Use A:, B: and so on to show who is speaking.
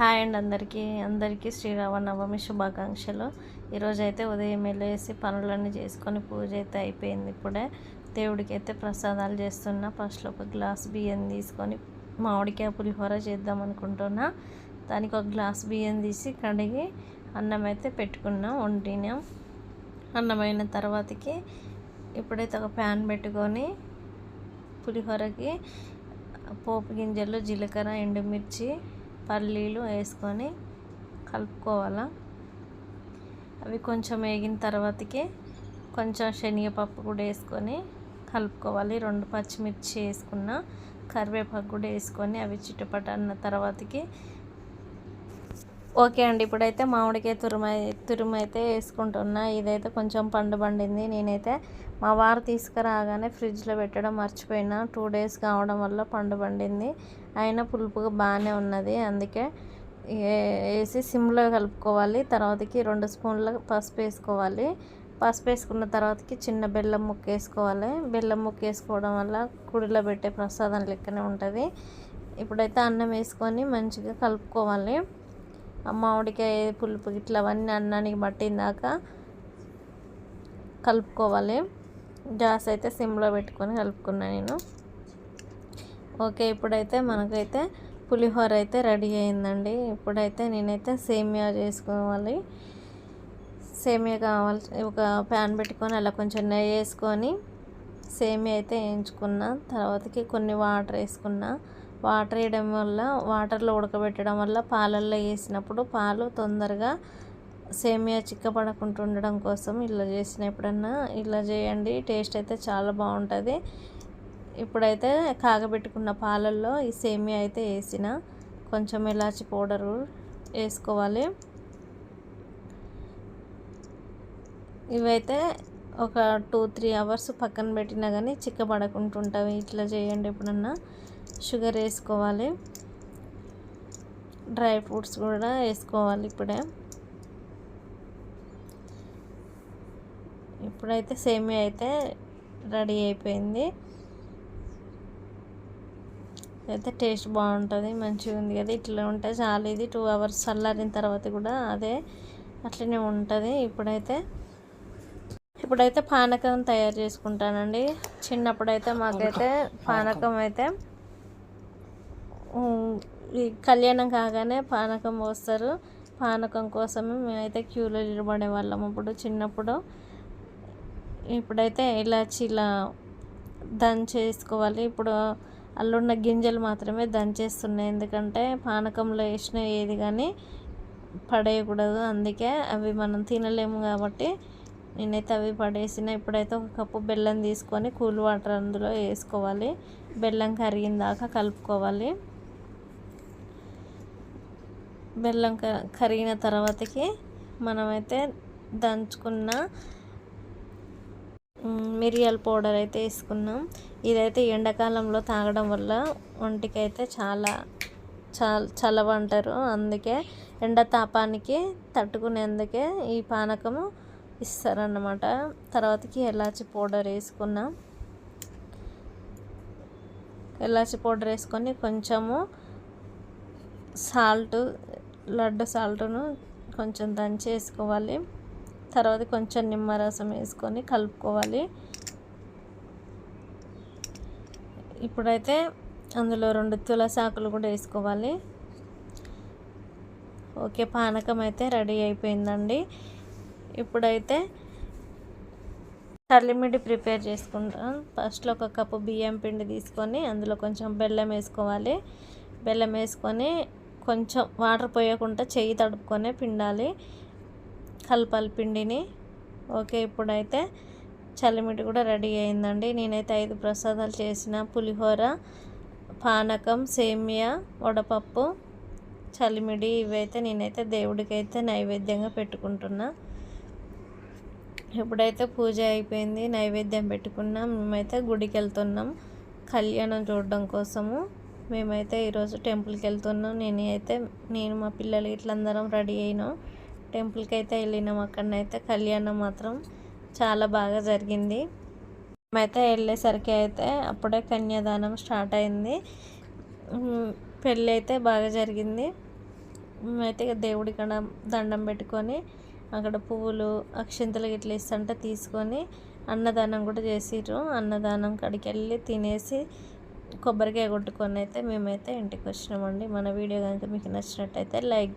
A: Hi and అందరికీ. అందరికీ శ్రీరామనవమి శుభాకాంక్షలు. ఈరోజైతే అయితే ఉదయం వెళ్ళేసి పనులన్నీ చేసుకొని పూజ అయితే అయిపోయింది ఇప్పుడే. దేవుడికి అయితే ప్రసాదాలు చేస్తున్నా. ఫస్ట్లో ఒక గ్లాస్ బియ్యం తీసుకొని మామిడికాయ పులిహోర చేద్దాం అనుకుంటున్నా. దానికి ఒక గ్లాస్ బియ్యం తీసి కడిగి అన్నం అయితే పెట్టుకున్నాం వండినాం. అన్నం అయిన తర్వాతకి ఇప్పుడైతే ఒక ప్యాన్ పెట్టుకొని పులిహోరకి పోపు గింజలు జీలకర్ర ఎండుమిర్చి పల్లీలు వేసుకొని కలుపుకోవాలా. అవి కొంచెం వేగిన తర్వాతకి కొంచెం శనగపప్పు కూడా వేసుకొని కలుపుకోవాలి. రెండు పచ్చిమిర్చి వేసుకున్న కరివేపాకు కూడా వేసుకొని అవి చిట్టుపట అన్న తర్వాతకి ఓకే అండి. ఇప్పుడైతే మామిడికాయ తురుమై తురుము అయితే వేసుకుంటున్నా. ఇదైతే కొంచెం పండు పండింది. నేనైతే మా వారు తీసుకురాగానే ఫ్రిడ్జ్లో పెట్టడం మర్చిపోయినా. టూ డేస్ కావడం వల్ల పండు పండింది. అయినా పులుపుగా బాగానే ఉన్నది. అందుకే వేసి సిమ్లో కలుపుకోవాలి. తర్వాతకి రెండు స్పూన్ల పసుపు వేసుకోవాలి. పసుపు వేసుకున్న తర్వాతకి చిన్న బెల్లం ముక్క వేసుకోవాలి. బెల్లం ముక్క వేసుకోవడం వల్ల కుడిలో పెట్టే ప్రసాదం లెక్కనే ఉంటుంది. ఇప్పుడైతే అన్నం వేసుకొని మంచిగా కలుపుకోవాలి. మామిడికాయ పులుపు ఇట్లా అవన్నీ అన్నానికి పట్టిందాక కలుపుకోవాలి. గ్యాస్ అయితే సిమ్లో పెట్టుకొని కలుపుకున్నా నేను. ఓకే ఇప్పుడైతే మనకైతే పులిహోర అయితే రెడీ అయిందండి. ఇప్పుడైతే నేనైతే సేమియా చేసుకోవాలి. సేమియా కావాల్సి ఒక ప్యాన్ పెట్టుకొని అలా కొంచెం నెయ్యి వేసుకొని సేమియా అయితే వేయించుకున్న. తర్వాతకి కొన్ని వాటర్ వేసుకున్నా. వాటర్ వేయడం వల్ల వాటర్లో ఉడకబెట్టడం వల్ల పాలల్లో వేసినప్పుడు పాలు తొందరగా సేమియా చిక్కపడకుండా ఉండడం కోసం ఇలా చేసిన. ఎప్పుడన్నా ఇలా చేయండి టేస్ట్ అయితే చాలా బాగుంటుంది. ఇప్పుడైతే కాగబెట్టుకున్న పాలల్లో ఈ సేమియా అయితే వేసిన. కొంచెం ఇలాచి పౌడరు వేసుకోవాలి. ఇవైతే ఒక టూ త్రీ అవర్స్ పక్కన పెట్టినా కానీ చిక్కబడకుంటుంటాయి ఇట్లా చేయండి ఎప్పుడన్నా. షుగర్ వేసుకోవాలి. డ్రై ఫ్రూట్స్ కూడా వేసుకోవాలి ఇప్పుడే. ఇప్పుడైతే సేమియా అయితే రెడీ అయిపోయింది. అయితే టేస్ట్ బాగుంటుంది మంచిగా ఉంది కదా ఇట్లా ఉంటే చాలా. ఇది టూ అవర్స్ చల్లారిన తర్వాత కూడా అదే అట్లనే ఉంటుంది ఇప్పుడైతే. ఇప్పుడైతే పానకం తయారు చేసుకుంటానండి. చిన్నప్పుడైతే మాకైతే పానకం అయితే కళ్యాణం కాగానే పానకం పోస్తారు. పానకం కోసమే మేమైతే క్యూలో నిలబడే వాళ్ళం అప్పుడు చిన్నప్పుడు. ఇప్పుడైతే ఇలాచి ఇలా దంచేసుకోవాలి. ఇప్పుడు అల్లున్న గింజలు మాత్రమే దంచేస్తున్నాయి. ఎందుకంటే పానకంలో వేసిన ఏది కానీ పడేయకూడదు. అందుకే అవి మనం తినలేము కాబట్టి నేనైతే అవి పడేసిన. ఇప్పుడైతే ఒక కప్పు బెల్లం తీసుకొని కూల్ వాటర్ అందులో వేసుకోవాలి. బెల్లం కరిగిన దాకా కలుపుకోవాలి. బెల్లం కరిగిన తర్వాతకి మనమైతే దంచుకున్న మిరియాల పౌడర్ అయితే వేసుకున్నాం. ఇదైతే ఎండాకాలంలో తాగడం వల్ల ఒంటికి అయితే చాలా చాలా చలవ అంటారు అందుకే ఎండ తాపానికి తట్టుకునేందుకే ఈ పానకము ఇస్తారన్నమాట. తర్వాతకి ఎలాచి పౌడర్ వేసుకున్నాం. ఎలాచి పౌడర్ వేసుకొని కొంచెము సాల్ట్ లడ్డు సాల్ట్ను కొంచెం దంచి వేసుకోవాలి తర్వాత కొంచెం నిమ్మరసం వేసుకొని కలుపుకోవాలి. ఇప్పుడైతే అందులో రెండు తులసాకులు కూడా వేసుకోవాలి. ఓకే పానకం అయితే రెడీ అయిపోయిందండి. ఇప్పుడైతే చల్లిమిడి ప్రిపేర్ చేసుకుంటాం. ఫస్ట్లో ఒక కప్పు బియ్యం పిండి తీసుకొని అందులో కొంచెం బెల్లం వేసుకోవాలి. బెల్లం వేసుకొని కొంచెం వాటర్ పోయకుండా చెయ్యి తడుపుకొనే పిండాలి. కలపాలి పిండిని. ఓకే ఇప్పుడైతే చలిమిటి కూడా రెడీ అయిందండి. నేనైతే ఐదు ప్రసాదాలు చేసిన పులిహోర పానకం సేమియా వడపప్పు చలిమిడి ఇవైతే నేనైతే దేవుడికైతే నైవేద్యంగా పెట్టుకుంటున్నా. ఇప్పుడైతే పూజ అయిపోయింది. నైవేద్యం పెట్టుకున్నాం. మేమైతే గుడికి వెళ్తున్నాం కళ్యాణం చూడడం కోసము. మేమైతే ఈరోజు టెంపుల్కి వెళ్తున్నాం. నేను అయితే నేను మా పిల్లలు ఇట్లందరం రెడీ అయినాం. టెంపుల్కి అయితే వెళ్ళినాం. అక్కడనైతే కళ్యాణం మాత్రం చాలా బాగా జరిగింది. మేమైతే వెళ్ళేసరికి అయితే అప్పుడే కన్యాదానం స్టార్ట్ అయింది. పెళ్ళి అయితే బాగా జరిగింది. మేమైతే దేవుడి కడ దండం పెట్టుకొని అక్కడ పువ్వులు అక్షింతలు ఇట్లా ఇస్తుంటే తీసుకొని అన్నదానం కూడా చేసిర్రు. అన్నదానం కాడికి వెళ్ళి తినేసి కొబ్బరికాయ కొట్టుకొని అయితే మేమైతే ఇంటికి వచ్చినామండి. మన వీడియో కనుక మీకు నచ్చినట్టయితే లైక్